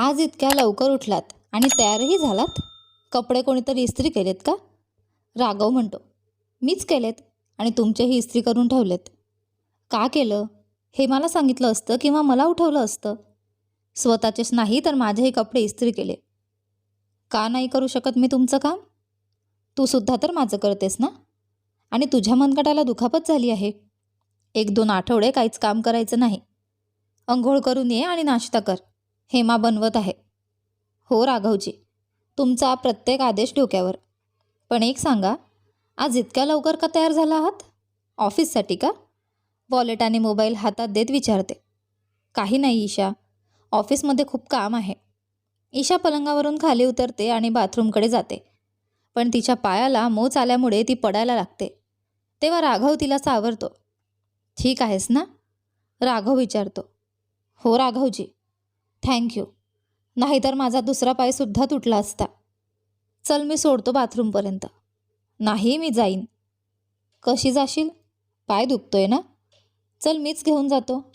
आज इतक्या लवकर उठलात आणि तयारही झालात? कपडे कोणीतरी इस्त्री केलेत का? राघव म्हणतो मीच केलेत आणि तुमचेही इस्त्री करून ठेवलेत. का केलं? हे मला सांगितलं असतं किंवा मला उठवलं असतं? स्वतःचेच नाही तर माझेही कपडे इस्त्री केले. का नाही करू शकत मी तुमचं काम? तू सुद्धा तर माझं करतेस ना? आणि तुझ्या मनगटाला दुखापत झाली आहे. एक दोन आठवडे काहीच काम करायचं नाही. अंघोळ करून ये आणि नाश्ता कर. हेमा बनवत आहे. हो राघवजी. तुमचा प्रत्येक आदेश डोक्यावर. पण एक सांगा आज इतक्या लवकर का तयार झाला आहात? ऑफिससाठी का? वॉलेट आणि मोबाईल हातात देत विचारते. काही नाही ईशा. ऑफिसमध्ये खूप काम आहे. ईशा पलंगावरून खाली उतरते आणि बाथरूमकडे जाते. पण तिच्या पायाला मोच आल्यामुळे ती पडायला लागते. तेव्हा राघव तिला सावरतो. ठीक आहेस ना? राघव विचारतो. हो राघवजी. थँक्यू नाहीतर माझा दुसरा पायसुद्धा तुटला असता. चल मी सोडतो बाथरूमपर्यंत नाही मी जाईन. कशी जाशील? पाय दुखतोय ना? चल मीच घेऊन जातो.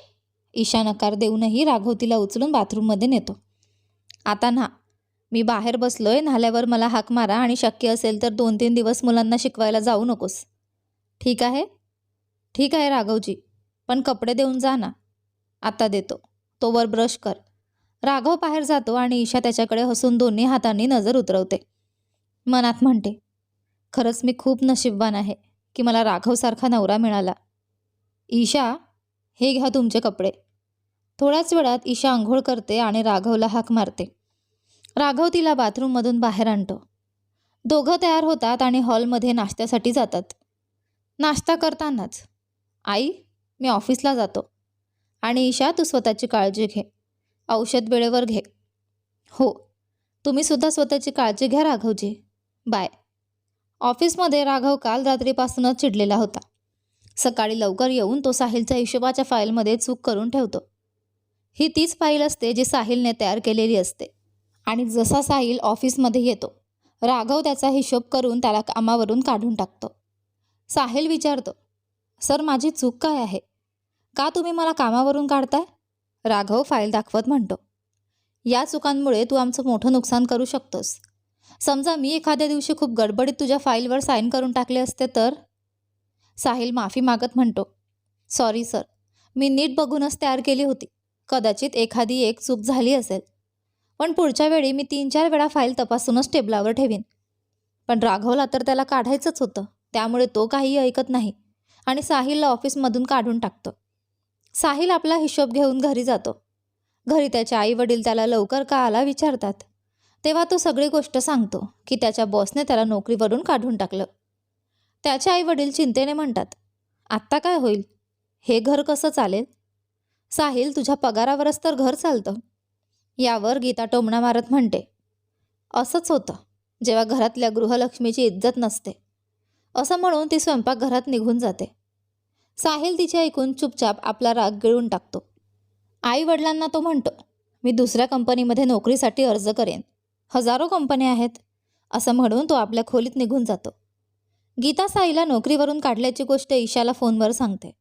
ईशा नकार देऊनही राघव तिला उचलून बाथरूममध्ये नेतो. आता ना मी बाहेर बसलोय नाल्यावर मला हाक मारा आणि शक्य असेल तर दोन तीन दिवस मुलांना शिकवायला जाऊ नकोस. ठीक आहे? ठीक आहे राघवजी पण कपडे देऊन जा ना. आता देतो. तोवर ब्रश कर. राघव बाहेर जातो आणि ईशा त्याच्याकडे हसून दोन्ही हातांनी नजर उतरवते. मनात म्हणते खरंच मी खूप नशीबवान आहे की मला राघवसारखा नवरा मिळाला. ईशा हे घ्या तुमचे कपडे. थोड्याच वेळात ईशा आंघोळ करते आणि राघवला हाक मारते. राघव तिला बाथरूममधून बाहेर आणतो. दोघं तयार होतात आणि हॉलमध्ये नाश्त्यासाठी जातात. नाश्ता करतानाच आई मी ऑफिसला जातो. आणि ईशा तू स्वतःची काळजी घे. औषध वेळेवर घे. हो. तुम्ही सुद्धा स्वतःची काळजी घ्या राघवजी. बाय. ऑफिसमध्ये राघव काल रात्रीपासूनच चिडलेला होता. सकाळी लवकर येऊन तो साहिलच्या हिशोबाच्या फाईलमध्ये चूक करून ठेवतो. ही तीच फाईल असते जी साहिलने तयार केलेली असते. आणि जसा साहिल ऑफिसमध्ये येतो राघव त्याचा हिशोब करून त्याला कामावरून काढून टाकतो. साहिल विचारतो सर माझी चूक काय आहे? का तुम्ही मला कामावरून काढताय? राघव फाईल दाखवत म्हणतो या चुकांमुळे तू आमचं मोठं नुकसान करू शकतोस. समजा मी एखाद्या दिवशी खूप गडबडीत तुझ्या फाईलवर साईन करून टाकले असते तर? साहिल माफी मागत म्हणतो सॉरी सर मी नीट बघूनच तयार केली होती. कदाचित एखादी एक चूक झाली असेल. पण पुढच्या वेळी मी तीन चार वेळा फाईल तपासूनच टेबलावर ठेवीन. पण राघवला तर त्याला काढायचंच होतं त्यामुळे तो काहीही ऐकत नाही आणि साहिलला ऑफिसमधून काढून टाकतो. साहिल आपला हिशोब घेऊन घरी जातो. घरी त्याचे आई वडील त्याला लवकर का आला विचारतात. तेव्हा तो सगळी गोष्ट सांगतो की त्याच्या बॉसने त्याला नोकरीवरून काढून टाकलं. त्याचे आई वडील चिंतेने म्हणतात आत्ता काय होईल? हे घर कसं चालेल? साहिल तुझ्या पगारावरच तर घर चालतं. यावर गीता टोमणा मारत म्हणते असंच होतं जेव्हा घरातल्या गृहलक्ष्मीची इज्जत नसते. असं म्हणून ती स्वयंपाकघरात निघून जाते. साहिल तिचे ऐकून चुपचाप आपला राग गिळून टाकतो. आई वडिलांना तो म्हणतो मी दुसऱ्या कंपनीमध्ये नोकरीसाठी अर्ज करेन. हजारो कंपन्या आहेत. असं म्हणून तो आपल्या खोलीत निघून जातो. गीता साईला नोकरीवरून काढल्याची गोष्ट ईशाला फोनवर सांगते.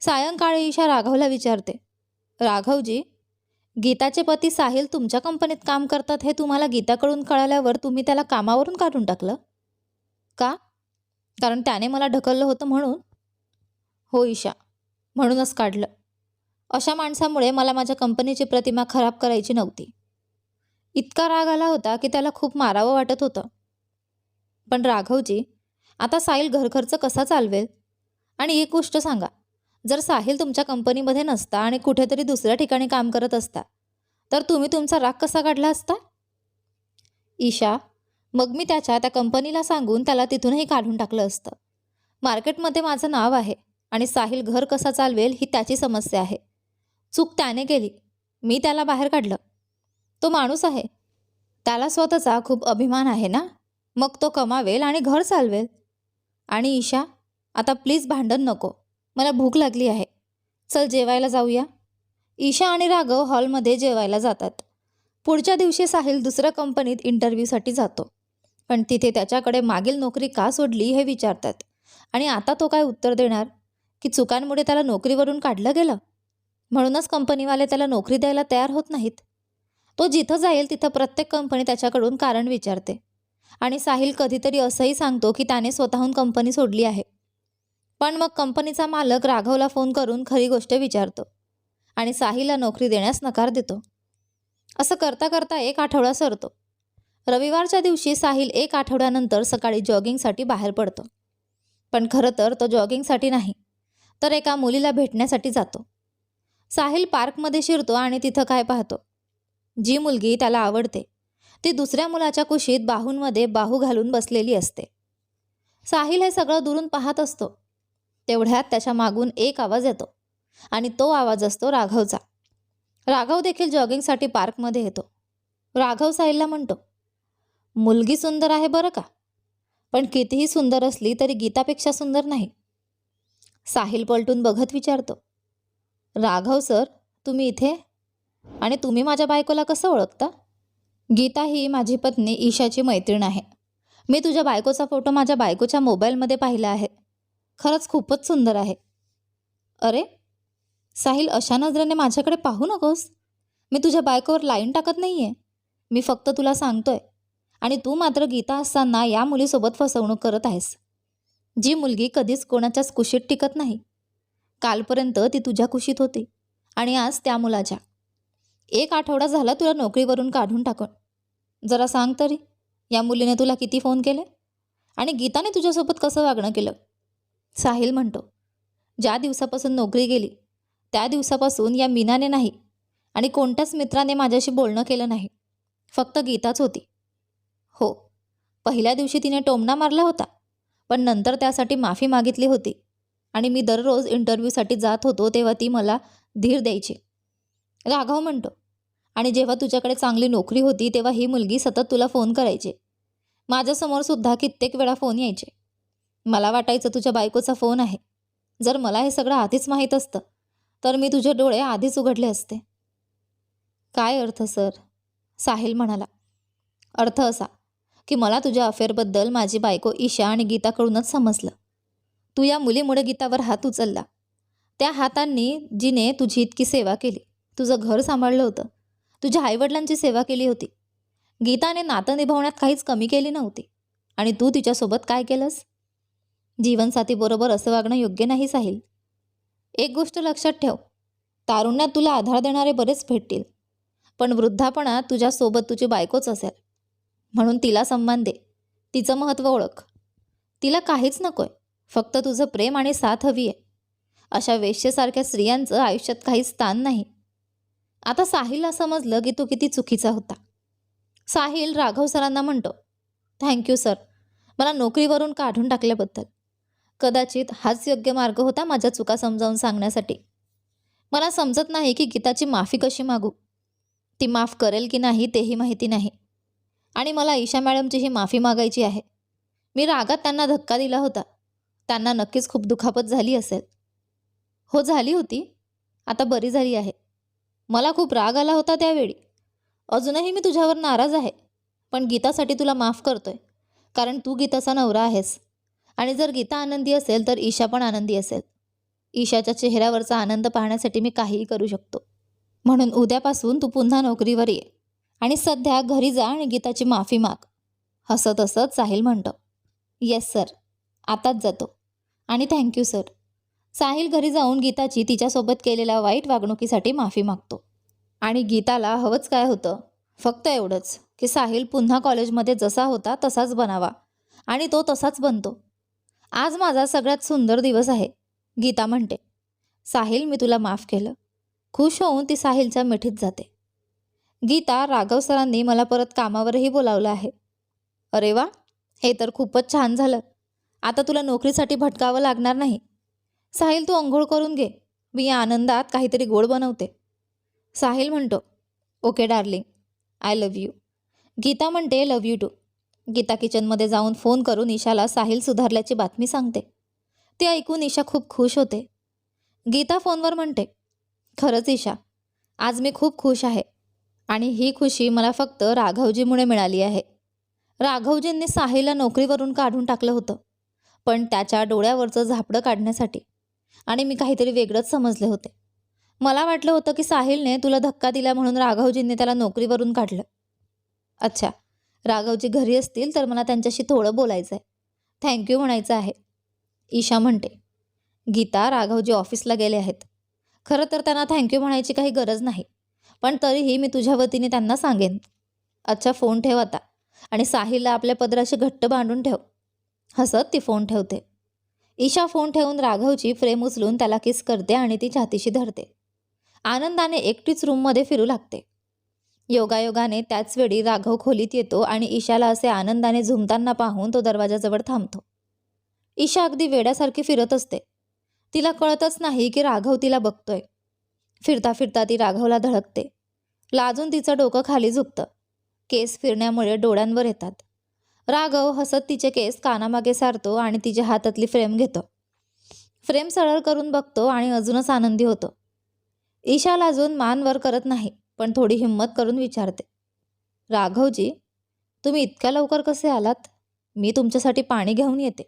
सायंकाळी ईशा राघवला विचारते राघवजी गीताचे पती साहिल तुमच्या कंपनीत काम करतात हे तुम्हाला गीताकडून कळाल्यावर तुम्ही त्याला कामावरून काढून टाकलं? का? कारण त्याने मला ढकललं होतं म्हणून हो ईशा. म्हणूनच काढलं. अशा माणसामुळे मला माझ्या कंपनीची प्रतिमा खराब करायची नव्हती. इतका राग आला होता की त्याला खूप मारावं वाटत होतं. पण राघवजी आता साहिल घरखर्च कसा चालवेल? आणि एक गोष्ट सांगा. जर साहिल तुमच्या कंपनीमध्ये नसता आणि कुठेतरी दुसऱ्या ठिकाणी काम करत असता तर तुम्ही तुमचा राग कसा काढला असता? ईशा मग मी त्याच्या त्या कंपनीला सांगून त्याला तिथूनही काढून टाकलं असतं. मार्केटमध्ये माझं नाव आहे. आणि साहिल घर कसा चालवेल ही त्याची समस्या आहे. चूक त्याने केली. मी त्याला बाहेर काढलं. तो माणूस आहे. त्याला स्वतःचा खूप अभिमान आहे ना? मग तो कमावेल आणि घर चालवेल. आणि ईशा आता प्लीज भांडण नको. मला भूक लागली आहे. चल जेवायला जाऊया. ईशा आणि राघव हॉलमध्ये जेवायला जातात. पुढच्या दिवशी साहिल दुसऱ्या कंपनीत इंटरव्ह्यूसाठी जातो. पण तिथे त्याच्याकडे मागील नोकरी का सोडली हे विचारतात. आणि आता तो काय उत्तर देणार? की चुकांमुळे त्याला नोकरीवरून काढलं गेलं? म्हणूनच कंपनीवाले त्याला नोकरी द्यायला तयार होत नाहीत. तो जिथं जाईल तिथं प्रत्येक कंपनी त्याच्याकडून कारण विचारते. आणि साहिल कधीतरी असंही सांगतो की त्याने स्वतःहून कंपनी सोडली आहे. पण मग कंपनीचा मालक राघवला फोन करून खरी गोष्ट विचारतो. आणि साहिलला नोकरी देण्यास नकार देतो. असं करता करता एक आठवडा सरतो. रविवारच्या दिवशी साहिल एक आठवड्यानंतर सकाळी जॉगिंगसाठी बाहेर पडतो. पण खरं तर तो जॉगिंगसाठी नाही. तर एका मुलीला भेटण्यासाठी जातो. साहिल पार्कमध्ये शिरतो आणि तिथं काय पाहतो? जी मुलगी त्याला आवडते ती दुसऱ्या मुलाच्या कुशीत बाहूंमध्ये बाहू घालून बसलेली असते. साहिल हे सगळं दुरून पाहत असतो. तेवढ्यात त्याच्या मागून एक आवाज येतो आणि तो आवाज असतो राघवचा. राघव देखील जॉगिंगसाठी पार्कमध्ये येतो. राघव साहिलला म्हणतो मुलगी सुंदर आहे बरं का? पण कितीही सुंदर असली तरी गीतापेक्षा सुंदर नाही. साहिल पलटून बघत विचारतो राघव सर तुम्ही इथे? आणि तुम्ही माझ्या बायकोला कसं ओळखता? गीता ही माझी पत्नी ईशाची मैत्रीण आहे. मी तुझ्या बायकोचा फोटो माझ्या बायकोच्या मोबाईलमध्ये पाहिला आहे. खरंच खूपच सुंदर आहे. अरे साहिल अशा नजरेने माझ्याकडे पाहू नकोस. मी तुझ्या बायकोवर लाईन टाकत नाही आहे मी फक्त तुला सांगतोय. आणि तू मात्र गीता असताना या मुलीसोबत फसवणूक करत आहेस. जी मुलगी कधीच कोणाच्याच कुशीत टिकत नाही. कालपर्यंत ती तुझ्या कुशीत होती आणि आज त्या मुलाच्या. एक आठवडा झाला तुला नोकरीवरून काढून टाकून. जरा सांग तरी या मुलीने तुला किती फोन केले? आणि गीताने तुझ्यासोबत कसं वागणं केलं? साहिल म्हणतो ज्या दिवसापासून नोकरी गेली त्या दिवसापासून या मीनाने नाही आणि कोणत्याच मित्राने माझ्याशी बोलणं केलं नाही. फक्त गीताच होती. हो पहिल्या दिवशी तिने टोमणा मारला होता. पण नंतर त्यासाठी माफी मागितली होती. आणि मी दररोज इंटरव्ह्यूसाठी जात होतो तेव्हा ती मला धीर द्यायची. राघव म्हणतो आणि जेव्हा तुझ्याकडे चांगली नोकरी होती तेव्हा ही मुलगी सतत तुला फोन करायची. माझ्यासमोर सुद्धा कित्येक वेळा फोन यायचे. मला वाटायचं तुझ्या बायकोचा फोन आहे. जर मला हे सगळं आधीच माहीत असतं तर मी तुझे डोळे आधीच उघडले असते. काय अर्थ सर? साहिल म्हणाला. अर्थ असा की मला तुझ्या अफेअरबद्दल माझी बायको ईशा आणि गीताकडूनच समजलं. तू या मुलीमुळे गीतावर हात उचलला. त्या हातांनी जिने तुझी इतकी सेवा केली. तुझं घर सांभाळलं होतं. तुझ्या आईवडिलांची सेवा केली होती. गीताने नातं निभावण्यात काहीच कमी केली नव्हती. आणि तू तिच्यासोबत काय केलंस? जीवनसाथीबरोबर असं वागणं योग्य नाही साहिल. एक गोष्ट लक्षात ठेव. तारुण्यात तुला आधार देणारे बरेच भेटतील. पण वृद्धापणात तुझ्यासोबत तुझी बायकोच असेल. म्हणून तिला सन्मान दे. तिचं महत्त्व ओळख. तिला काहीच नकोय. फक्त तुझं प्रेम आणि साथ हवी आहे. अशा वेश्येसारख्या स्त्रियांचं आयुष्यात काही स्थान नाही. आता साहिलला समजलं की तो किती चुकीचा होता. साहिल राघव सरांना म्हणतो थँक्यू सर मला नोकरीवरून काढून टाकल्याबद्दल. कदाचित हाच योग्य मार्ग होता माझ्या चुका समजावून सांगण्यासाठी. मला समजत नाही की गीताची माफी कशी मागू. ती माफ करेल की नाही तेही माहिती नाही. आणि मला ईशा मॅडमची ही माफी मागायची आहे. मी रागात त्यांना धक्का दिला होता. त्यांना नक्कीच खूप दुखापत झाली असेल. हो झाली होती. आता बरी झाली आहे. मला खूप राग आला होता त्यावेळी. अजूनही मी तुझ्यावर नाराज आहे. पण गीतासाठी तुला माफ करतोय. कारण तू गीताचा नवरा आहेस. आणि जर गीता आनंदी असेल तर ईशा पण आनंदी असेल. ईशाच्या चेहऱ्यावरचा आनंद पाहण्यासाठी मी काहीही करू शकतो. म्हणून उद्यापासून तू पुन्हा नोकरीवर ये. आणि सध्या घरी जा आणि गीताची माफी माग. हसत हसत साहिल म्हणतो येस सर आताच जातो. आणि थँक्यू सर साहिल घरी जाऊन गीताची तिच्यासोबत केलेल्या वाईट वागणुकीसाठी माफी मागतो. आणि गीताला हवंच काय होतं? फक्त एवढंच की साहिल पुन्हा कॉलेजमध्ये जसा होता तसाच बनावा. आणि तो तसाच बनतो. आज माझा सगळ्यात सुंदर दिवस आहे गीता म्हणते. साहिल मी तुला माफ केलं. खुश होऊन ती साहिलच्या मिठीत जाते. गीता राघव सरांनी मला परत कामावरही बोलावलं आहे. अरे वा हे तर खूपच छान झालं. आता तुला नोकरीसाठी भटकावं लागणार नाही. साहिल तू अंघोळ करून घे. मी या आनंदात काहीतरी गोड बनवते. साहिल म्हणतो okay darling I love you. Geeta म्हणते लव्ह यू टू. गीता किचनमध्ये जाऊन फोन करून ईशाला साहिल सुधारल्याची बातमी सांगते. ते ऐकून ईशा खूप खुश होते. गीता फोनवर म्हणते खरंच ईशा आज मी खूप खुश आहे. आणि ही खुशी मला फक्त राघवजीमुळे मिळाली आहे. राघवजींनी साहिलला नोकरीवरून काढून टाकलं होतं पण त्याच्या डोळ्यावरचं झापडं काढण्यासाठी आणि मी काहीतरी वेगळंच समजले होते. मला वाटलं होतं की साहिलने तुला धक्का दिला म्हणून राघवजींनी त्याला नोकरीवरून काढलं. अच्छा राघवजी घरी असतील तर मला त्यांच्याशी थोडं बोलायचं आहे थँक्यू म्हणायचं आहे. ईशा म्हणते गीता राघवजी ऑफिसला गेले आहेत. खरं तर त्यांना थँक्यू म्हणायची काही गरज नाही. पण तरीही मी तुझ्या वतीने त्यांना सांगेन. अच्छा फोन ठेव आता. आणि साहिलला आपल्या पदराशी घट्ट बांधून ठेव. हसत ती फोन ठेवते. ईशा फोन ठेवून राघवची फ्रेम उचलून त्याला किस करते आणि ती छातीशी धरते. आनंदाने एकटीच रूममध्ये फिरू लागते. योगायोगाने त्याच वेळी राघव खोलीत येतो आणि ईशाला असे आनंदाने झुमताना पाहून तो दरवाजाजवळ थांबतो. ईशा अगदी वेड्यासारखी फिरत असते. तिला कळतच नाही की राघव तिला बघतोय. फिरता फिरता ती राघवला धडकते. लाजून तिचं डोकं खाली झुकतं. केस फिरण्यामुळे डोळ्यांवर येतात. राघव हसत तिचे केस कानामागे सारतो आणि तिच्या हातातली फ्रेम घेतो. फ्रेम सरळ करून बघतो आणि अजूनच आनंदी होतो. ईशा लाजून मान वर करत नाही पण थोडी हिंमत करून विचारते. राघवजी तुम्ही इतक्या लवकर कसे आलात? मी तुमच्यासाठी पाणी घेऊन येते.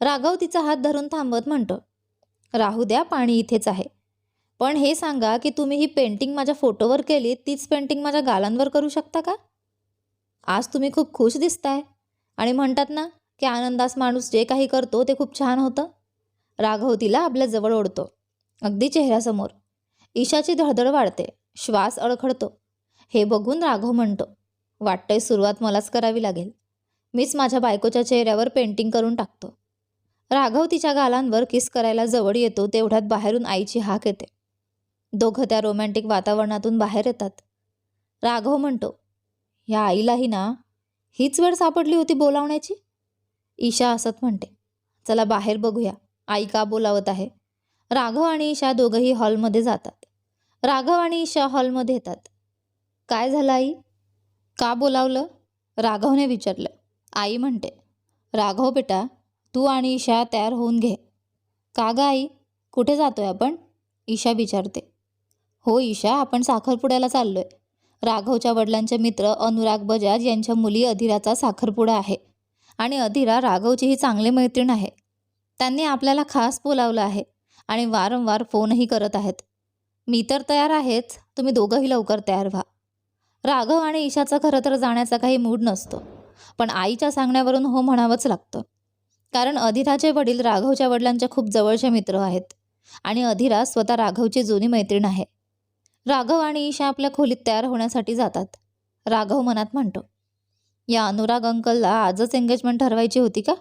राघव तिचा हात धरून थांबवत म्हणतो. राहू द्या पाणी इथेच आहे. पण हे सांगा की तुम्ही ही पेंटिंग माझ्या फोटोवर केली तीच पेंटिंग माझ्या गालांवर करू शकता का? आज तुम्ही खूप खुश दिसताय. आणि म्हणतात ना की आनंदास माणूस जे काही करतो ते खूप छान होतं. राघव तिला आपल्या जवळ ओढतो. अगदी चेहऱ्यासमोर. ईशाची धडधड वाढते. श्वास अडखडतो. हे बघून राघव म्हणतो वाटतंय सुरुवात मलाच करावी लागेल. मीच माझ्या बायकोच्या चेहऱ्यावर पेंटिंग करून टाकतो. राघव तिच्या गालांवर किस करायला जवळ येतो तेवढ्यात बाहेरून आईची हाक येते. दोघं त्या रोमॅन्टिक वातावरणातून बाहेर येतात. राघव म्हणतो या आईलाही ना हीच वेळ सापडली होती बोलावण्याची? ईशा असत म्हणते चला बाहेर बघूया आई का बोलावत आहे? राघव आणि ईशा दोघंही हॉलमध्ये जातात. राघव आणि ईशा हॉलमध्ये येतात. काय झालं आई? का बोलावलं? राघवने विचारलं. आई म्हणते राघव बेटा तू आणि ईशा तयार होऊन घे. का ग आई? कुठे जातोय आपण? ईशा विचारते. हो ईशा आपण साखरपुड्याला चाललोय. राघवच्या वडिलांचे मित्र अनुराग बजाज यांच्या मुली अधिराचा साखरपुडा आहे. आणि अधिरा राघवचीही चांगली मैत्रीण आहे. त्यांनी आपल्याला खास बोलावलं आहे आणि वारंवार फोनही करत आहेत. मी तर तयार आहेच. तुम्ही दोघंही लवकर तयार व्हा. राघव आणि ईशाचा खरं तर जाण्याचा काही मूड नसतो. पण आईच्या सांगण्यावरून हो म्हणावंच लागतं. कारण अधिराचे वडील राघवच्या वडिलांच्या खूप जवळचे मित्र आहेत. आणि अधिरा स्वतः राघवची जुनी मैत्रीण आहे. राघव आणि ईशा आपल्या खोलीत तयार होण्यासाठी जातात. राघव मनात म्हणतो या अनुराग अंकलला आजच एंगेजमेंट ठरवायची होती का?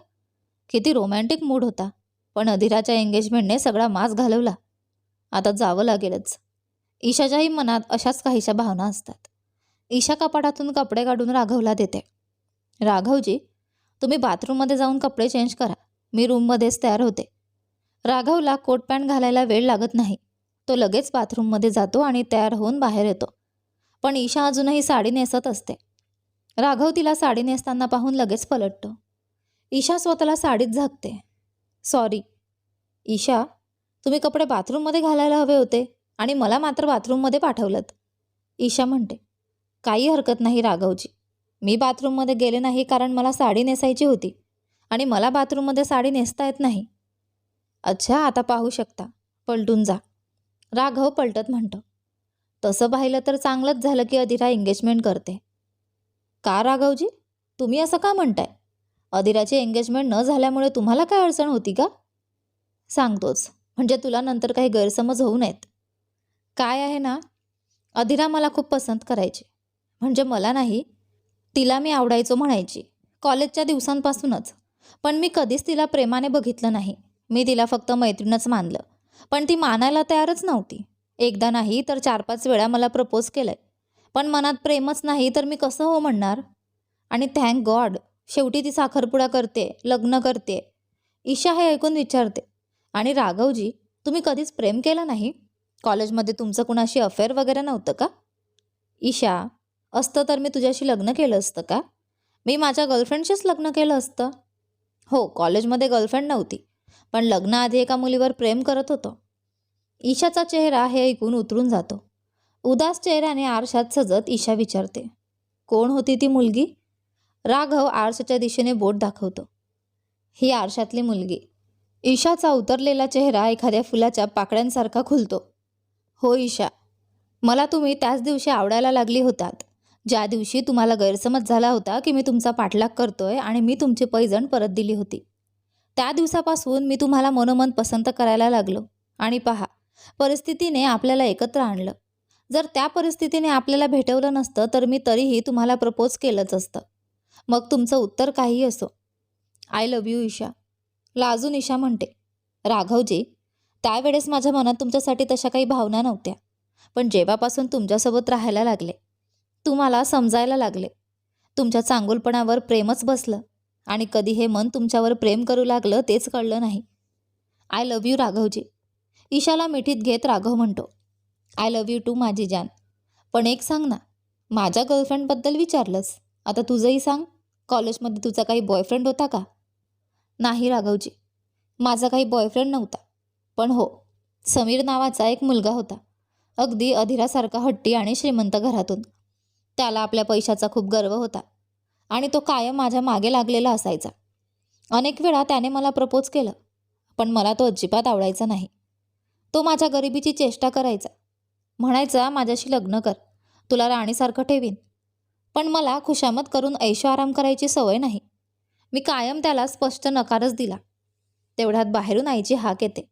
किती रोमॅन्टिक मूड होता. पण अधिराच्या एंगेजमेंटने सगळा मास घालवला. आता जावं लागेलच. ईशाच्याही मनात अशाच काहीशा भावना असतात. ईशा कपाटातून कपडे काढून राघवला देते. राघवजी तुम्ही बाथरूममध्ये जाऊन कपडे चेंज करा. मी रूममध्येच तयार होते. राघवला कोट पॅन्ट घालायला वेळ लागत नाही. तो लगेच बाथरूममध्ये जातो आणि तयार होऊन बाहेर येतो. पण ईशा अजूनही साडी नेसत असते. राघव तिला साडी नेसताना पाहून लगेच पलटतो. ईशा स्वतःला साडीत झाकते. सॉरी ईशा तुम्ही कपडे बाथरूममध्ये घालायला हवे होते आणि मला मात्र बाथरूममध्ये पाठवलं ईशा म्हणते. काही हरकत नाही राघवजी. मी बाथरूममध्ये गेले नाही कारण मला साडी नेसायची होती आणि मला बाथरूममध्ये साडी नेसता येत नाही. अच्छा आता पाहू शकता. पलटून जा. राघव पलटत म्हणतो. तसं पाहिलं तर चांगलंच झालं की अधिरा एंगेजमेंट करते. का राघवजी? तुम्ही असं का म्हणताय? अधिराची एंगेजमेंट न झाल्यामुळे तुम्हाला काय अडचण होती का? सांगतोच. म्हणजे तुला नंतर काही गैरसमज होऊ नयेत. काय आहे ना? अधिरा मला खूप पसंत करायची. म्हणजे मला नाही तिला मी आवडायचो म्हणायची. कॉलेजच्या दिवसांपासूनच. पण मी कधीच तिला प्रेमाने बघितलं नाही. मी तिला फक्त मैत्रीणच मानलं. पण ती मानायला तयारच नव्हती. एकदा नाही तर चार पाच वेळा मला प्रपोज केलं आहे पण मनात प्रेमच नाही तर मी कसं हो म्हणणार? आणि थँक गॉड शेवटी ती साखरपुडा करते लग्न करते. ईशा हे ऐकून विचारते आणि राघवजी तुम्ही कधीच प्रेम केलं नाही? कॉलेजमध्ये तुमचं कुणाशी अफेअर वगैरे नव्हतं का? ईशा असतं तर मी तुझ्याशी लग्न केलं असतं का? मी माझ्या गर्लफ्रेंडशीच लग्न केलं असतं. हो कॉलेजमध्ये गर्लफ्रेंड नव्हती. पण लग्नाआधी एका मुलीवर प्रेम करत होतो. ईशाचा चेहरा हे ऐकून उतरून जातो. उदास चेहऱ्याने आरशात सजत ईशा विचारते कोण होती ती मुलगी? राघव आरशाच्या दिशेने बोट दाखवतो. ही आरशातली मुलगी. ईशाचा उतरलेला चेहरा एखाद्या फुलाच्या पाकळ्यांसारखा खुलतो. हो ईशा मला तुम्ही त्याच दिवशी आवडायला लागली होतात. ज्या दिवशी तुम्हाला गैरसमज झाला होता की मी तुमचा पाठलाग करतोय आणि मी तुमची पैजण परत दिली होती. त्या दिवसापासून मी तुम्हाला मनोमन पसंत करायला लागलो. आणि पहा परिस्थितीने आपल्याला एकत्र आणलं. जर त्या परिस्थितीने आपल्याला भेटवलं नसतं तर मी तरीही तुम्हाला प्रपोज केलंच असतं. मग तुमचं उत्तर काही असो. I love you Isha. लाजून Isha म्हणते राघवजी त्यावेळेस माझ्या मनात तुमच्यासाठी तशा काही भावना नव्हत्या. पण जेव्हापासून तुमच्यासोबत राहायला लागले तुम्हाला समजायला लागले. तुमच्या चांगुलपणावर प्रेमच बसलं. आणि कधी हे मन तुमच्यावर प्रेम करू लागलं तेच कळलं नाही. I love you Raghavji. ईशाला मिठीत घेत राघव म्हणतो. आय लव्ह यू टू माझी जान. पण एक सांग ना माझ्या गर्लफ्रेंडबद्दल विचारलंस? आता तुझंही सांग. कॉलेजमध्ये तुझा काही बॉयफ्रेंड होता का? नाही राघवजी. माझा काही बॉयफ्रेंड नव्हता. पण हो समीर नावाचा एक मुलगा होता. अगदी अधिरासारखा हट्टी आणि श्रीमंत घरातून. त्याला आपल्या पैशाचा खूप गर्व होता. आणि तो कायम माझ्या मागे लागलेला असायचा. अनेक वेळा त्याने मला प्रपोज केलं पण मला तो अजिबात आवडायचा नाही. तो माझ्या गरिबीची चेष्टा करायचा. म्हणायचा माझ्याशी लग्न कर तुला राणीसारखं ठेवीन. पण मला खुशामत करून ऐशो आराम करायची सवय नाही. मी कायम त्याला स्पष्ट नकारच दिला. तेवढ्यात बाहेरून आईची हाक येते.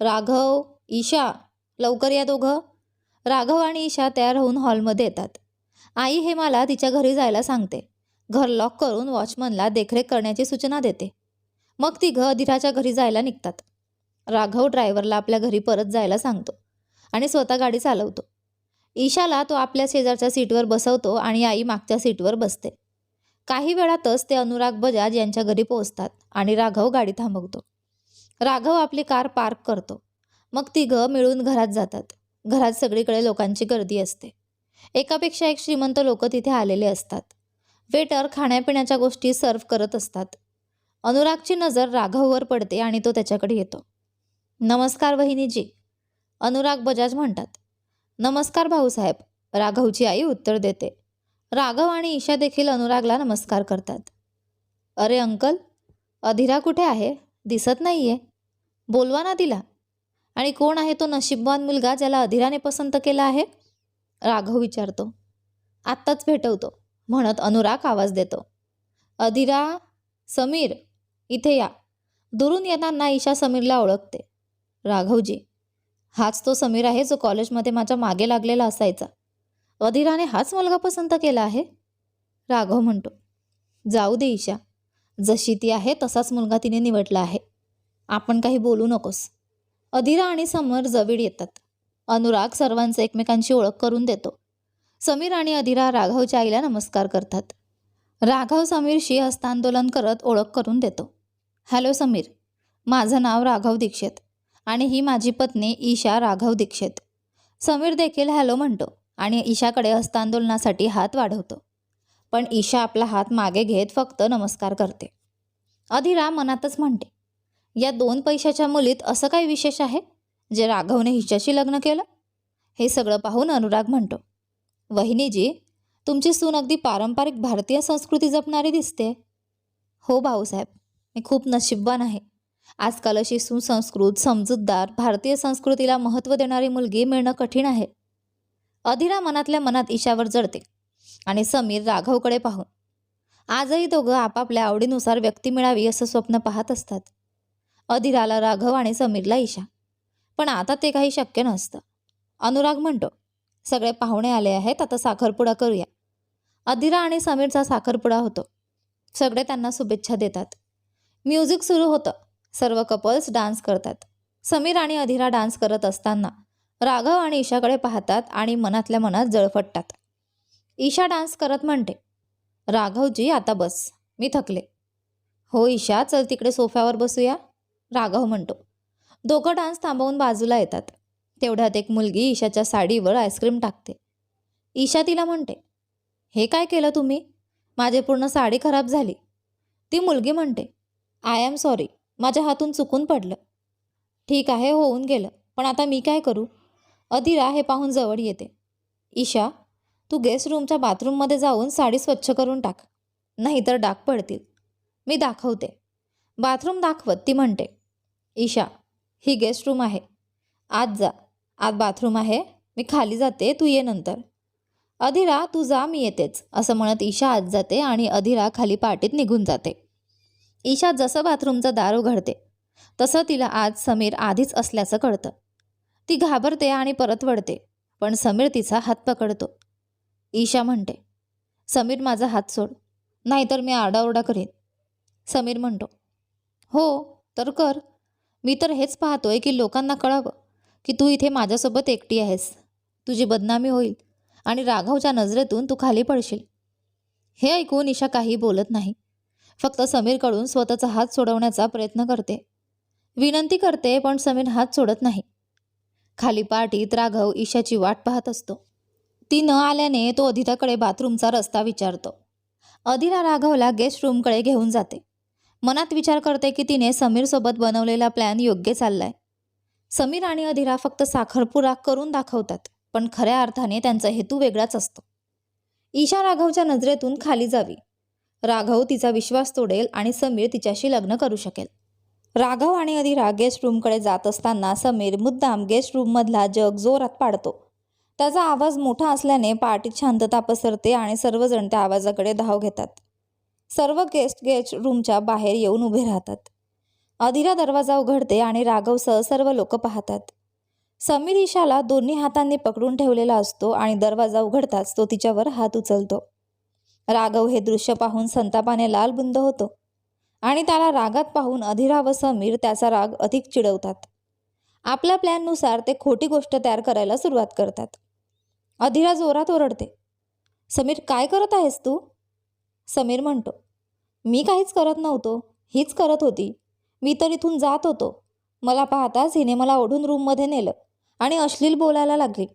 राघव ईशा लवकर या दोघं. राघव आणि ईशा तयार होऊन हॉलमध्ये येतात. आई हे मला तिच्या घरी जायला सांगते. घर लॉक करून वॉचमनला देखरेख करण्याची सूचना देते. मग ती घ अधीराच्या घरी जायला निघतात. राघव ड्रायव्हरला आपल्या घरी परत जायला सांगतो आणि स्वतः गाडी चालवतो. ईशाला तो आपल्या शेजारच्या सीटवर बसवतो आणि आई मागच्या सीटवर बसते. काही वेळातच ते अनुराग बजाज यांच्या घरी पोहोचतात आणि राघव गाडी थांबवतो. राघव आपली कार पार्क करतो. मग तिघं मिळून घरात जातात. घरात सगळीकडे लोकांची गर्दी असते. एकापेक्षा एक श्रीमंत लोक तिथे आलेले असतात. वेटर खाण्यापिण्याच्या गोष्टी सर्व करत असतात. अनुरागची नजर राघववर पडते आणि तो त्याच्याकडे येतो. नमस्कार वहिनीजी. अनुराग बजाज म्हणतात नमस्कार भाऊसाहेब. राघवची आई उत्तर देते राघव आणि ईशा देखील अनुरागला नमस्कार करतात. अरे अंकल अधिरा कुठे आहे? दिसत नाहीये. बोलवा ना तिला. आणि कोण आहे तो नशीबवान मुलगा ज्याला अधिराने पसंत केला आहे? राघव विचारतो. आत्ताच भेटवतो. म्हणत अनुराग आवाज देतो. अधिरा समीर इथे या. दुरून येताना ईशा समीरला ओळखते. राघवजी हाच तो समीर आहे जो कॉलेजमध्ये माझ्या मागे लागलेला असायचा. अधिराने हाच मुलगा पसंत केला आहे? राघव म्हणतो. जाऊ दे ईशा. जशी ती आहे तसाच मुलगा तिने निवडला आहे. आपण काही बोलू नकोस. अधिरा आणि समर जवळ येतात. अनुराग सर्वांचं एकमेकांची ओळख करून देतो. समीर आणि अधिरा राघवच्या आईला नमस्कार करतात. राघव समीरशी हस्तांदोलन करत ओळख करून देतो. हॅलो समीर माझं नाव राघव दीक्षित आणि ही माझी पत्नी ईशा राघव दीक्षित. समीर देखील हॅलो म्हणतो आणि ईशाकडे हस्तांदोलनासाठी हात वाढवतो. पण ईशा आपला हात मागे घेत फक्त नमस्कार करते. अधिरा मनातच म्हणते या दोन पैशाच्या मुलीत असं काही विशेष आहे जे राघवने हिच्याशी लग्न केलं? हे सगळं पाहून अनुराग म्हणतो वहिनीजी तुमची सून अगदी पारंपरिक भारतीय संस्कृती जपणारी दिसते. हो भाऊसाहेब मी खूप नशीबवान आहे. आजकाल अशी सुसंस्कृत समजूतदार भारतीय संस्कृतीला महत्त्व देणारी मुलगी मिळणं कठीण आहे. अधिरा मनातल्या मनात ईशावर जडते आणि समीर राघवकडे पाहून आजही दोघं आपापल्या आवडीनुसार व्यक्ती मिळावी असं स्वप्न पाहत असतात. अधिराला राघव आणि समीरला ईशा पण आता ते काही शक्य नसतं. अनुराग म्हणतो सगळे पाहुणे आले आहेत आता साखरपुडा करूया. अधिरा आणि समीरचा साखरपुडा होतो. सगळे त्यांना शुभेच्छा देतात. म्युझिक सुरू होतं. सर्व कपल्स डान्स करतात. समीर आणि अधिरा डान्स करत असताना राघव आणि ईशाकडे पाहतात आणि मनातल्या मनात जळफटतात. ईशा डान्स करत म्हणते राघवजी आता बस. मी थकले. हो ईशा चल तिकडे सोफ्यावर बसूया. राघव म्हणतो. दोघं डान्स थांबवून बाजूला येतात. तेवढ्यात एक मुलगी ईशाच्या साडीवर आईस्क्रीम टाकते. ईशा तिला म्हणते हे काय केलं तुम्ही? माझी पूर्ण साडी खराब झाली. ती मुलगी म्हणते आय एम सॉरी माझ्या हातून चुकून पडलं. ठीक आहे होऊन गेलं पण आता मी काय करू? अधिरा हे पाहून जवळ येते. ईशा तू गेस्ट रूमच्या बाथरूममध्ये जाऊन साडी स्वच्छ करून टाक नाहीतर डाग पडतील. मी दाखवते. बाथरूम दाखवत ती म्हणते. ईशा ही गेस्ट रूम आहे. आज जा. आत बाथरूम आहे. मी खाली जाते. तू ये नंतर. अधिरा तू जा मी येतेच असं म्हणत ईशा आत जाते आणि अधिरा खाली पार्टीत निघून जाते. ईशा जसं बाथरूमचं दार उघडते तसं तिला आज समीर आधीच असल्याचं कळतं. ती घाबरते आणि परत वळते पण समीर तिचा हात पकडतो. ईशा म्हणते समीर माझा हात सोड. नाहीतर मी आरडाओरडा करीन. समीर म्हणतो हो तर कर. मी तर हेच पाहतोय की लोकांना कळावं. की तू इथे माझ्यासोबत एकटी आहेस. तुझी बदनामी होईल आणि राघवच्या नजरेतून तू खाली पडशील. हे ऐकून ईशा काही बोलत नाही. फक्त समीरकडून स्वतःचा हात सोडवण्याचा प्रयत्न करते. विनंती करते पण समीर हात सोडत नाही. खाली पार्टीत राघव ईशाची वाट पाहत असतो. ती न आल्याने तो अधिराकडे बाथरूमचा रस्ता विचारतो. अधिरा राघवला गेस्ट रूमकडे घेऊन जाते. मनात विचार करते की तिने समीरसोबत बनवलेला प्लॅन योग्य चाललाय. समीर आणि अधिरा फक्त साखरपुरा करून दाखवतात पण खऱ्या अर्थाने त्यांचा हेतू वेगळाच असतो. ईशा राघवच्या नजरेतून खाली जावी. राघव तिचा विश्वास तोडेल आणि समीर तिच्याशी लग्न करू शकेल. राघव आणि अधिरा गेस्ट रूमकडे जात असताना समीर मुद्दाम गेस्ट रूममधला जग जोरात पाडतो. त्याचा आवाज मोठा असल्याने पार्टीत शांतता पसरते आणि सर्वजण त्या आवाजाकडे धाव घेतात. सर्व गेस्ट गेस्ट रूमच्या बाहेर येऊन उभे राहतात. अधिरा दरवाजा उघडते आणि राघवसह सर्व लोक पाहतात. समीर ईशाला दोन्ही हातांनी पकडून ठेवलेला असतो आणि दरवाजा उघडताच तो तिच्यावर हात उचलतो. राघव हे दृश्य पाहून संतापाने लालबुंद होतो आणि त्याला रागात पाहून अधिरा व समीर त्याचा राग अधिक चिडवतात. आपल्या प्लॅननुसार ते खोटी गोष्ट तयार करायला सुरुवात करतात. अधिरा जोरात ओरडते समीर काय करत आहेस तू? समीर म्हणतो मी काहीच करत नव्हतो हीच करत होती. मी तर इथून जात होतो. मला पाहताच हिने मला ओढून रूममध्ये नेलं आणि अश्लील बोलायला लागली.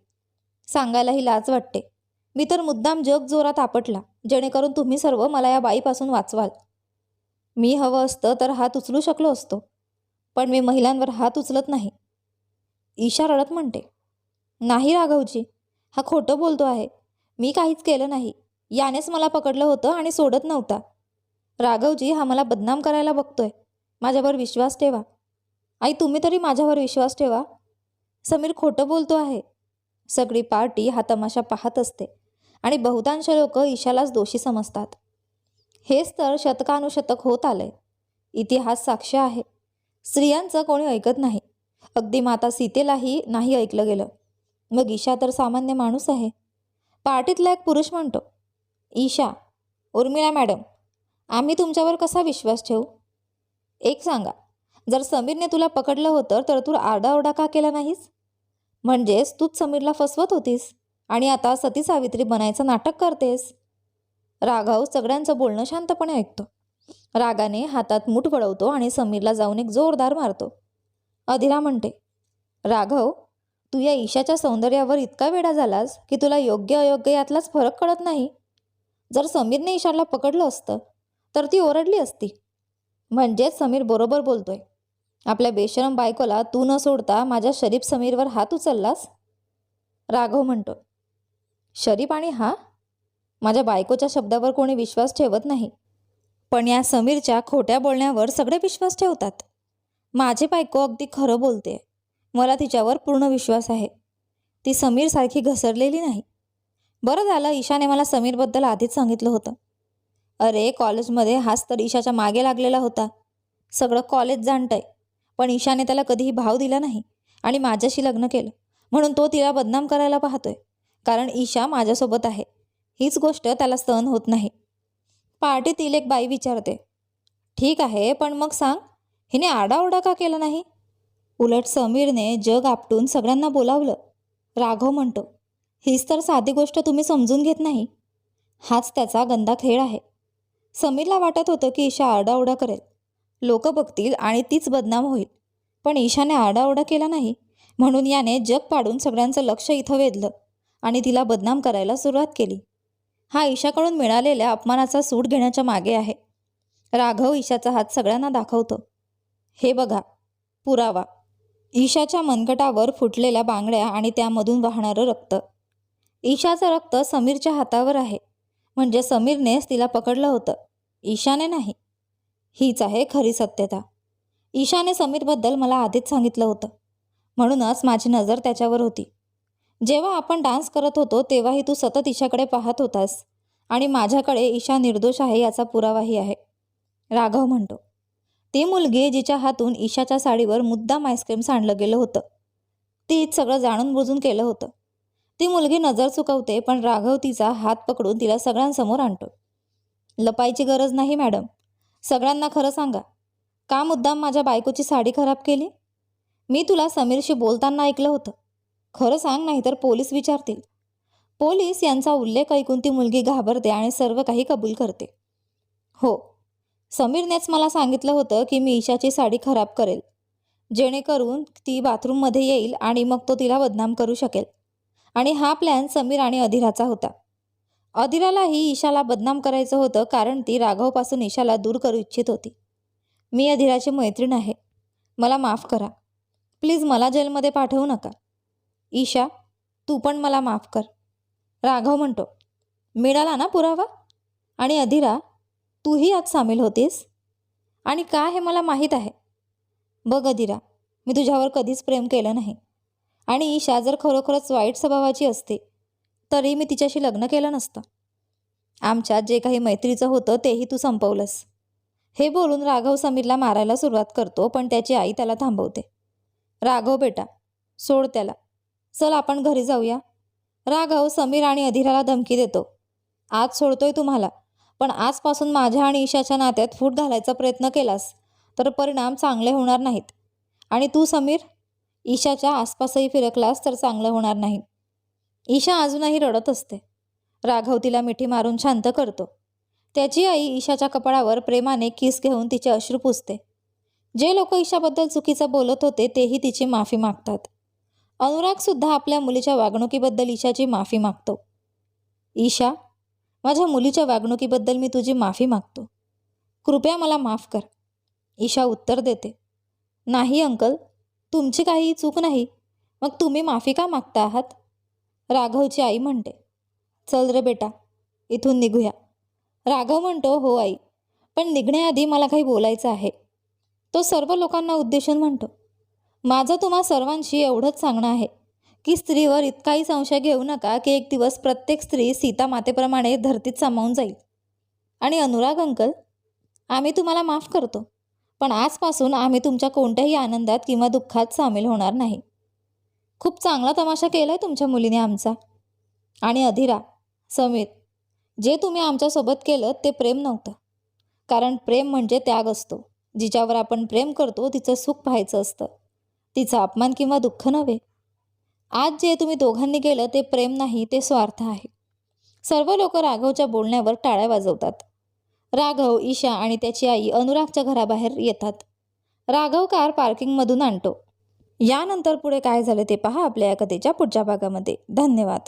सांगायलाही लाज वाटते. मी तर मुद्दाम जग जोरात आपटला जेणेकरून तुम्ही सर्व मला या बाईपासून वाचवाल. मी हवं असतं तर हात उचलू शकलो असतो पण मी महिलांवर हात उचलत नाही. ईशा रडत म्हणते नाही राघवजी हा खोटं बोलतो आहे. मी काहीच केलं नाही. यानेच मला पकडलं होतं आणि सोडत नव्हता. राघवजी हा मला बदनाम करायला बघतोय. माझ्यावर विश्वास ठेवा. आई तुम्ही तरी माझ्यावर विश्वास ठेवा. समीर खोटं बोलतो आहे. सगळी पार्टी हा तमाशा पाहत असते आणि बहुतांश लोक ईशालाच दोषी समजतात. हेच तर शतकानुशतक होत आलंय. इतिहास साक्ष आहे. स्त्रियांचं कोणी ऐकत नाही. अगदी माता सीतेलाही नाही ऐकलं गेलं. मग ईशा तर सामान्य माणूस आहे. पार्टीतला एक पुरुष म्हणतो ईशा उर्मिळा मॅडम आम्ही तुमच्यावर कसा विश्वास ठेवू? एक सांगा जर समीरने तुला पकडलं होतं तर तू आरडाओरडा का केला नाहीस? म्हणजेच तूच समीरला फसवत होतीस आणि आता सती सावित्री बनायचं नाटक करतेस. राघव सगळ्यांचं बोलणं शांतपणे ऐकतो. रागाने हातात मूठ वळवतो आणि समीरला जाऊन एक जोरदार मारतो. अधिरा म्हणते राघव तू या ईशाच्या सौंदर्यावर इतका वेडा झालास की तुला योग्य अयोग्य यातलाच फरक कळत नाही. जर समीरने ईशाला पकडलं असतं तर ती ओरडली असती. म्हणजेच समीर बरोबर बोलतोय. आपल्या बेशरम बायकोला तू न सोडता माझ्या शरीफ समीरवर हात उचललास? राघव म्हणतो. शरीफ आणि हा? माझ्या बायकोच्या शब्दावर कोणी विश्वास ठेवत नाही. पण या समीरच्या खोट्या बोलण्यावर सगळे विश्वास ठेवतात. माझी बायको अगदी खरं बोलते. मला तिच्यावर पूर्ण विश्वास आहे. ती समीरसारखी घसरलेली नाही. बरं झालं ईशाने मला समीरबद्दल आधीच सांगितलं होतं. अरे कॉलेजमध्ये हाच तर ईशाच्या मागे लागलेला होता. सगळं कॉलेज जाणतंय. पण ईशाने त्याला कधीही भाव दिला नाही आणि माझ्याशी लग्न केलं. म्हणून तो तिला बदनाम करायला पाहतोय. कारण ईशा माझ्यासोबत आहे. हीच गोष्ट त्याला सहन होत नाही. पार्टीतील एक बाई विचारते. ठीक आहे पण मग सांग हिने आडाओरडा का केला नाही? उलट समीरने जग आपटून सगळ्यांना बोलावलं. राघव म्हणतो हीच तर साधी गोष्ट तुम्ही समजून घेत नाही. हाच त्याचा गंदा खेळ आहे. समीरला वाटत होतं की ईशा आरडाओरडा करेल. लोक बघतील आणि तीच बदनाम होईल. पण ईशाने आरडाओरडा केला नाही. म्हणून याने जग पाडून सगळ्यांचं लक्ष इथं वेधलं आणि तिला बदनाम करायला सुरुवात केली. हा ईशाकडून मिळालेल्या अपमानाचा सूट घेण्याच्या मागे आहे. राघव ईशाचा हात सगळ्यांना दाखवतो. हे बघा पुरावा. ईशाच्या मनगटावर फुटलेल्या बांगड्या आणि त्यामधून वाहणारं रक्त. ईशाचं रक्त समीरच्या हातावर आहे. म्हणजे समीरनेच तिला पकडलं होतं. ईशाने नाही. हीच आहे खरी सत्यता. ईशाने समीरबद्दल मला आधीच सांगितलं होतं. म्हणूनच माझी नजर त्याच्यावर होती. जेव्हा आपण डान्स करत होतो तेव्हाही तू सतत ईशाकडे पाहत होतास. आणि माझ्याकडे ईशा निर्दोष आहे याचा पुरावाही आहे. राघव म्हणतो. ती मुलगी जिच्या हातून ईशाच्या साडीवर मुद्दाम आईस्क्रीम सांडलं गेलं होतं. तीच सगळं जाणून बुजून केलं होतं. ती मुलगी नजर चुकवते पण राघव तिचा हात पकडून तिला सगळ्यांसमोर आणतो. लपायची गरज नाही मॅडम. सगळ्यांना खरं सांगा. का मुद्दाम माझ्या बायकोची साडी खराब केली? मी तुला समीरशी बोलताना ऐकलं होतं. खरं सांग नाहीतर पोलीस विचारतील. पोलीस यांचा उल्लेख ऐकून ती मुलगी घाबरते आणि सर्व काही कबूल करते. हो. समीरनेच मला सांगितलं होतं की मी ईशाची साडी खराब करेल. जेणेकरून ती बाथरूममध्ये येईल आणि मग तो तिला बदनाम करू शकेल. आणि हा प्लॅन समीर आणि अधिराचा होता. अधिरालाही ईशाला बदनाम करायचं होतं कारण ती राघवपासून ईशाला दूर करू इच्छित होती. मी अधिराची मैत्रीण आहे. मला माफ करा. प्लीज मला जेलमध्ये पाठवू नका. ईशा तू पण मला माफ कर. राघव म्हणतो मिळाला ना पुरावा? आणि अधिरा तूही आज सामील होतीस? आणि का हे मला माहीत आहे? बघ अधिरा मी तुझ्यावर कधीच प्रेम केलं नाही. आणि ईशा जर खरोखरच वाईट स्वभावाची असते तरी मी तिच्याशी लग्न केलं नसतं. आमच्यात जे काही मैत्रीचं होतं तेही तू संपवलंस. हे बोलून राघव समीरला मारायला सुरुवात करतो पण त्याची आई त्याला थांबवते. राघव बेटा सोड त्याला. चल आपण घरी जाऊया. राघव समीर आणि अधिराला धमकी देतो. आज सोडतोय तुम्हाला पण आजपासून माझ्या आणि ईशाच्या नात्यात फूट घालायचा प्रयत्न केलास तर परिणाम चांगले होणार नाहीत. आणि तू समीर? ईशाच्या आसपासही फिरकलास तर चांगलं होणार नाही. ईशा अजूनही रडत असते. राघव तिला मिठी मारून शांत करतो. त्याची आई ईशाच्या कपाळावर प्रेमाने किस घेऊन तिचे अश्रू पुसते. जे लोक ईशाबद्दल चुकीचं बोलत होते तेही तिची माफी मागतात. अनुरागसुद्धा आपल्या मुलीच्या वागणुकीबद्दल ईशाची माफी मागतो. ईशा माझ्या मुलीच्या वागणुकीबद्दल मी तुझी माफी मागतो. कृपया मला माफ कर. ईशा उत्तर देते. नाही अंकल. तुमची काही चूक नाही. मग तुम्ही माफी का मागता आहात? राघवची आई म्हणते. चल रे बेटा इथून निघूया. राघव म्हणतो हो आई पण निघण्याआधी मला काही बोलायचं आहे. तो सर्व लोकांना उद्देशून म्हणतो. माझं तुम्हा सर्वांशी एवढंच सांगणं आहे की स्त्रीवर इतकाही संशय घेऊ नका की एक दिवस प्रत्येक स्त्री सीता मातेप्रमाणे धरतीत सामावून जाईल. आणि अनुराग अंकल आम्ही तुम्हाला माफ करतो. पण आजपासून आम्ही तुमच्या कोणत्याही आनंदात किंवा दुःखात सामील होणार नाही. खूप चांगला तमाशा केला आहे तुमच्या मुलीने आमचा. आणि अधिरा समीर जे तुम्ही आमच्यासोबत केलं ते प्रेम नव्हतं. कारण प्रेम म्हणजे त्याग असतो. जिच्यावर आपण प्रेम करतो तिचं सुख पाहायचं असतं. तिचा अपमान किंवा दुःख नव्हे. आज जे तुम्ही दोघांनी केलं ते प्रेम नाही ते स्वार्थ आहे. सर्व लोक राघवच्या बोलण्यावर टाळ्या वाजवतात. राघव ईशा आणि त्याची आई अनुरागच्या घराबाहेर येतात. राघव कार पार्किंगमधून आणतो. यानंतर पुढे काय झाले ते पहा आपल्या या कथेच्या पुढच्या भागामध्ये. धन्यवाद.